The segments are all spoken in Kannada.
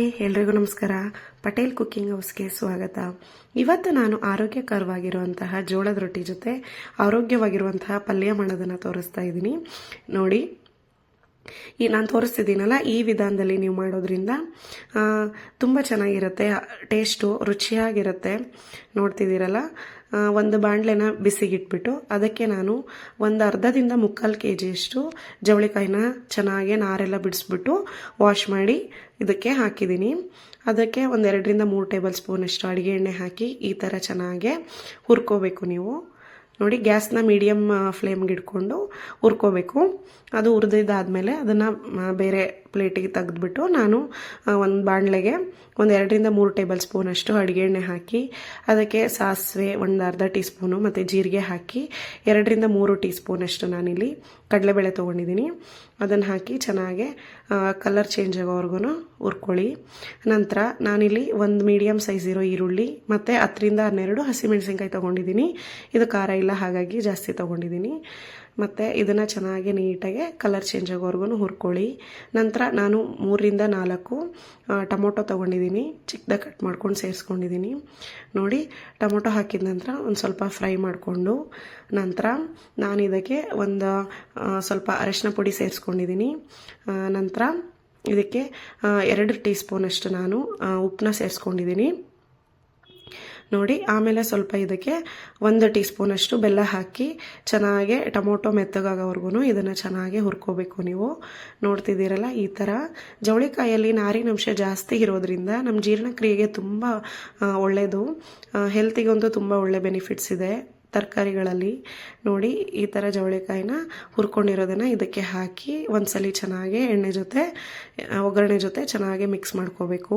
ಹಾಯ್, ಎಲ್ರಿಗೂ ನಮಸ್ಕಾರ. ಪಟೇಲ್ ಕುಕ್ಕಿಂಗ್ ಹೌಸ್ಗೆ ಸ್ವಾಗತ. ಇವತ್ತು ನಾನು ಆರೋಗ್ಯಕರವಾಗಿರುವಂತಹ ಜೋಳದ ರೊಟ್ಟಿ ಜೊತೆ ಆರೋಗ್ಯವಾಗಿರುವಂತಹ ಪಲ್ಯ ಮಾಡೋದನ್ನು ತೋರಿಸ್ತಾ ಇದ್ದೀನಿ. ನೋಡಿ ಈ ನಾನು ತೋರಿಸ್ತಿದ್ದೀನಲ್ಲ, ಈ ವಿಧಾನದಲ್ಲಿ ನೀವು ಮಾಡೋದ್ರಿಂದ ತುಂಬ ಚೆನ್ನಾಗಿರುತ್ತೆ, ಟೇಸ್ಟು ರುಚಿಯಾಗಿರುತ್ತೆ. ನೋಡ್ತಿದ್ದೀರಲ್ಲ ಒಂದು ಬಾಣಲೆನ ಬಿಸಿಗಿಟ್ಬಿಟ್ಟು, ಅದಕ್ಕೆ ನಾನು ಒಂದು ಅರ್ಧದಿಂದ ಮುಕ್ಕಾಲು ಕೆ ಜಿಯಷ್ಟು ಜವಳಿಕಾಯಿನ ಚೆನ್ನಾಗಿ ನಾರೆಲ್ಲ ಬಿಡಿಸ್ಬಿಟ್ಟು ವಾಶ್ ಮಾಡಿ ಇದಕ್ಕೆ ಹಾಕಿದ್ದೀನಿ. ಅದಕ್ಕೆ ಒಂದೆರಡರಿಂದ ಮೂರು ಟೇಬಲ್ ಸ್ಪೂನಷ್ಟು ಅಡುಗೆ ಎಣ್ಣೆ ಹಾಕಿ ಈ ಥರ ಚೆನ್ನಾಗೆ ಹುರ್ಕೋಬೇಕು ನೀವು. ನೋಡಿ ಗ್ಯಾಸ್ನ ಮೀಡಿಯಮ್ ಫ್ಲೇಮ್ಗೆ ಇಟ್ಕೊಂಡು ಹುರ್ಕೋಬೇಕು. ಅದು ಹುರಿದಿದ್ದಾದಮೇಲೆ ಅದನ್ನು ಬೇರೆ ಪ್ಲೇಟಿಗೆ ತೆಗೆದುಬಿಟ್ಟು ನಾನು ಒಂದು ಬಾಣಲೆಗೆ ಒಂದು ಎರಡರಿಂದ ಮೂರು ಟೇಬಲ್ ಸ್ಪೂನಷ್ಟು ಅಡುಗೆ ಎಣ್ಣೆ ಹಾಕಿ, ಅದಕ್ಕೆ ಸಾಸಿವೆ ಒಂದು ಅರ್ಧ ಟೀ ಸ್ಪೂನು ಮತ್ತು ಜೀರಿಗೆ ಹಾಕಿ, ಎರಡರಿಂದ ಮೂರು ಟೀ ಸ್ಪೂನಷ್ಟು ನಾನಿಲ್ಲಿ ಕಡಲೆಬೇಳೆ ತೊಗೊಂಡಿದ್ದೀನಿ. ಅದನ್ನು ಹಾಕಿ ಚೆನ್ನಾಗೆ ಕಲರ್ ಚೇಂಜ್ ಆಗೋವರೆಗೂ ಹುರ್ಕೊಳ್ಳಿ. ನಂತರ ನಾನಿಲ್ಲಿ ಒಂದು ಮೀಡಿಯಮ್ ಸೈಜ್ ಇರೋ ಈರುಳ್ಳಿ, ಮತ್ತು ಹತ್ತರಿಂದ ಹನ್ನೆರಡು ಹಸಿಮೆಣಸಿನ್ಕಾಯಿ ತೊಗೊಂಡಿದ್ದೀನಿ. ಇದು ಖಾರ ಇಲ್ಲ, ಹಾಗಾಗಿ ಜಾಸ್ತಿ ತೊಗೊಂಡಿದ್ದೀನಿ. ಮತ್ತು ಇದನ್ನು ಚೆನ್ನಾಗಿ ನೀಟಾಗಿ ಕಲರ್ ಚೇಂಜ್ ಆಗೋವರೆಗೂ ಹುರ್ಕೊಳ್ಳಿ. ನಂತರ ನಾನು ಮೂರರಿಂದ ನಾಲ್ಕು ಟೊಮೊಟೊ ತೊಗೊಂಡಿದ್ದೀನಿ ಚಿಕ್ಕದಾಗಿ ಕಟ್ ಮಾಡ್ಕೊಂಡು ಸೇರಿಸ್ಕೊಂಡಿದ್ದೀನಿ ನೋಡಿ, ಟೊಮೊಟೊ ಹಾಕಿದ ನಂತರ ಒಂದು ಸ್ವಲ್ಪ ಫ್ರೈ ಮಾಡಿಕೊಂಡು ನಂತರ ನಾನು ಇದಕ್ಕೆ ಒಂದು ಸ್ವಲ್ಪ ಅರಿಶಿನ ಪುಡಿ ಸೇರಿಸ್ಕೊಂಡಿದ್ದೀನಿ ನಂತರ ಇದಕ್ಕೆ ಎರಡು ಟೀ ಸ್ಪೂನಷ್ಟು ನಾನು ಉಪ್ಪನ್ನ ಸೇರಿಸ್ಕೊಂಡಿದ್ದೀನಿ ನೋಡಿ, ಆಮೇಲೆ ಸ್ವಲ್ಪ ಇದಕ್ಕೆ ಒಂದು ಟೀ ಸ್ಪೂನಷ್ಟು ಬೆಲ್ಲ ಹಾಕಿ ಚೆನ್ನಾಗಿ ಟೊಮೊಟೊ ಮೆತ್ತಗಾಗೋವರೆಗೂ ಇದನ್ನು ಚೆನ್ನಾಗಿ ಹುರ್ಕೋಬೇಕು ನೀವು. ನೋಡ್ತಿದ್ದೀರಲ್ಲ, ಈ ಥರ ಜವಳಿಕಾಯಲ್ಲಿ ನಾರಿನಂಶ ಜಾಸ್ತಿ ಇರೋದ್ರಿಂದ ನಮ್ಮ ಜೀರ್ಣಕ್ರಿಯೆಗೆ ತುಂಬ ಒಳ್ಳೆಯದು ಹೆಲ್ತಿಗಂತೂ ತುಂಬ ಒಳ್ಳೆ ಬೆನಿಫಿಟ್ಸ್ ಇದೆ ತರಕಾರಿಗಳಲ್ಲಿ. ನೋಡಿ, ಈ ಥರ ಜವಳಿಕಾಯಿನ ಹುರ್ಕೊಂಡಿರೋದನ್ನು ಇದಕ್ಕೆ ಹಾಕಿ ಒಂದ್ಸಲಿ ಚೆನ್ನಾಗಿ ಎಣ್ಣೆ ಜೊತೆ ಒಗ್ಗರಣೆ ಜೊತೆ ಚೆನ್ನಾಗಿ ಮಿಕ್ಸ್ ಮಾಡ್ಕೋಬೇಕು.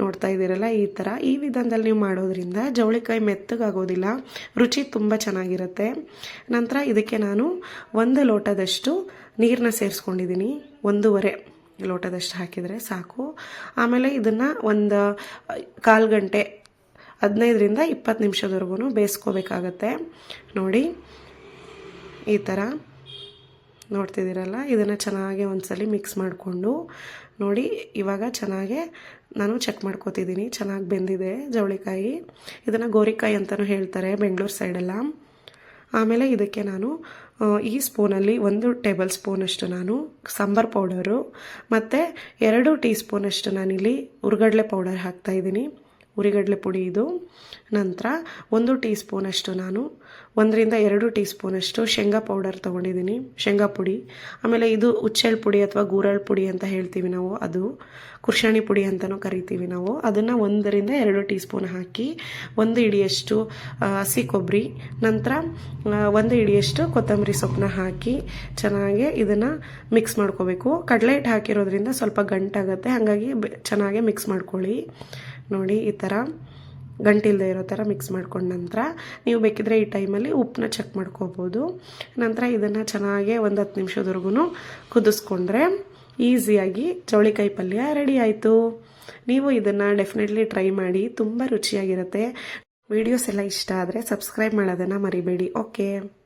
ನೋಡ್ತಾ ಇದ್ದೀರಲ್ಲ ಈ ಥರ ಈ ವಿಧಾನದಲ್ಲಿ ನೀವು ಮಾಡೋದ್ರಿಂದ ಜವಳಿಕಾಯಿ ಮೆತ್ತಗಾಗೋದಿಲ್ಲ, ರುಚಿ ತುಂಬ ಚೆನ್ನಾಗಿರುತ್ತೆ. ನಂತರ ಇದಕ್ಕೆ ನಾನು ಒಂದು ಲೋಟದಷ್ಟು ನೀರನ್ನ ಸೇರಿಸ್ಕೊಂಡಿದ್ದೀನಿ, ಒಂದೂವರೆ ಲೋಟದಷ್ಟು ಹಾಕಿದರೆ ಸಾಕು. ಆಮೇಲೆ ಇದನ್ನು ಒಂದು ಕಾಲು ಗಂಟೆ, ಹದಿನೈದರಿಂದ ಇಪ್ಪತ್ತು ನಿಮಿಷದವರೆಗೂ ಬೇಯಿಸ್ಕೋಬೇಕಾಗತ್ತೆ. ನೋಡಿ, ಈ ಥರ ನೋಡ್ತಿದ್ದೀರಲ್ಲ? ಇದನ್ನು ಚೆನ್ನಾಗಿ ಒಂದ್ಸಲಿ ಮಿಕ್ಸ್ ಮಾಡಿಕೊಂಡು ನೋಡಿ, ಇವಾಗ ಚೆನ್ನಾಗೆ ನಾನು ಚೆಕ್ ಮಾಡ್ಕೋತಿದ್ದೀನಿ. ಚೆನ್ನಾಗಿ ಬೆಂದಿದೆ ಜವಳಿಕಾಯಿ. ಇದನ್ನು ಗೋರಿಕಾಯಿ ಅಂತಲೂ ಹೇಳ್ತಾರೆ ಬೆಂಗಳೂರು ಸೈಡೆಲ್ಲ. ಆಮೇಲೆ ಇದಕ್ಕೆ ನಾನು ಈ ಸ್ಪೂನಲ್ಲಿ ಒಂದು ಟೇಬಲ್ ಸ್ಪೂನಷ್ಟು ನಾನು ಸಾಂಬಾರ್ ಪೌಡರು, ಮತ್ತು ಎರಡು ಟೀ ಸ್ಪೂನಷ್ಟು ನಾನಿಲ್ಲಿ ಹುರ್ಗಡ್ಲೆ ಪೌಡರ್ ಹಾಕ್ತಾಯಿದ್ದೀನಿ ಉರಿಗಡಲೆ ಪುಡಿ ಇದು. ನಂತರ ಒಂದು ಟೀ ಸ್ಪೂನಷ್ಟು ನಾನು, ಒಂದರಿಂದ ಎರಡು ಟೀ ಸ್ಪೂನಷ್ಟು ಶೇಂಗಾ ಪೌಡರ್ ತೊಗೊಂಡಿದ್ದೀನಿ, ಶೇಂಗಾ ಪುಡಿ. ಆಮೇಲೆ ಇದು ಉಚ್ಚೆಳ್ ಪುಡಿ ಅಥವಾ ಗೂರಳ್ ಪುಡಿ ಅಂತ ಹೇಳ್ತೀವಿ ನಾವು, ಅದು ಕುರ್ಷಾಣಿ ಪುಡಿ ಅಂತಲೂ ಕರಿತೀವಿ ನಾವು. ಅದನ್ನು ಒಂದರಿಂದ ಎರಡು ಟೀ ಸ್ಪೂನ್ ಹಾಕಿ ಒಂದು ಇಡಿಯಷ್ಟು ಹಸಿ ಕೊಬ್ಬರಿ ನಂತರ ಒಂದು ಇಡಿಯಷ್ಟು ಕೊತ್ತಂಬರಿ ಸೊಪ್ಪನ್ನ ಹಾಕಿ ಚೆನ್ನಾಗಿ ಇದನ್ನು ಮಿಕ್ಸ್ ಮಾಡ್ಕೋಬೇಕು. ಕಡಲೆ ಹಿಟ್ಟು ಹಾಕಿರೋದ್ರಿಂದ ಸ್ವಲ್ಪ ಗಂಟಾಗುತ್ತೆ, ಹಾಗಾಗಿ ಚೆನ್ನಾಗಿ ಮಿಕ್ಸ್ ಮಾಡ್ಕೊಳ್ಳಿ. ನೋಡಿ, ಈ ಥರ ಗಂಟಿಲ್ಲದೆ ಇರೋ ಥರ ಮಿಕ್ಸ್ ಮಾಡ್ಕೊಂಡ ನಂತರ ನೀವು ಬೇಕಿದ್ರೆ ಈ ಟೈಮಲ್ಲಿ ಉಪ್ಪನ್ನ ಚೆಕ್ ಮಾಡ್ಕೋಬೋದು. ನಂತರ ಇದನ್ನು ಚೆನ್ನಾಗಿ ಒಂದು ಹತ್ತು ನಿಮಿಷದವರೆಗೂ ಕುದಿಸ್ಕೊಂಡ್ರೆ ಈಸಿಯಾಗಿ ಚೌಳಿಕಾಯಿ ಪಲ್ಯ ರೆಡಿ ಆಯಿತು. ನೀವು ಇದನ್ನು ಡೆಫಿನೆಟ್ಲಿ ಟ್ರೈ ಮಾಡಿ, ತುಂಬ ರುಚಿಯಾಗಿರುತ್ತೆ. ವಿಡಿಯೋಸ್ ಎಲ್ಲ ಇಷ್ಟ ಆದರೆ ಸಬ್ಸ್ಕ್ರೈಬ್ ಮಾಡೋದನ್ನು ಮರಿಬೇಡಿ ಓಕೆ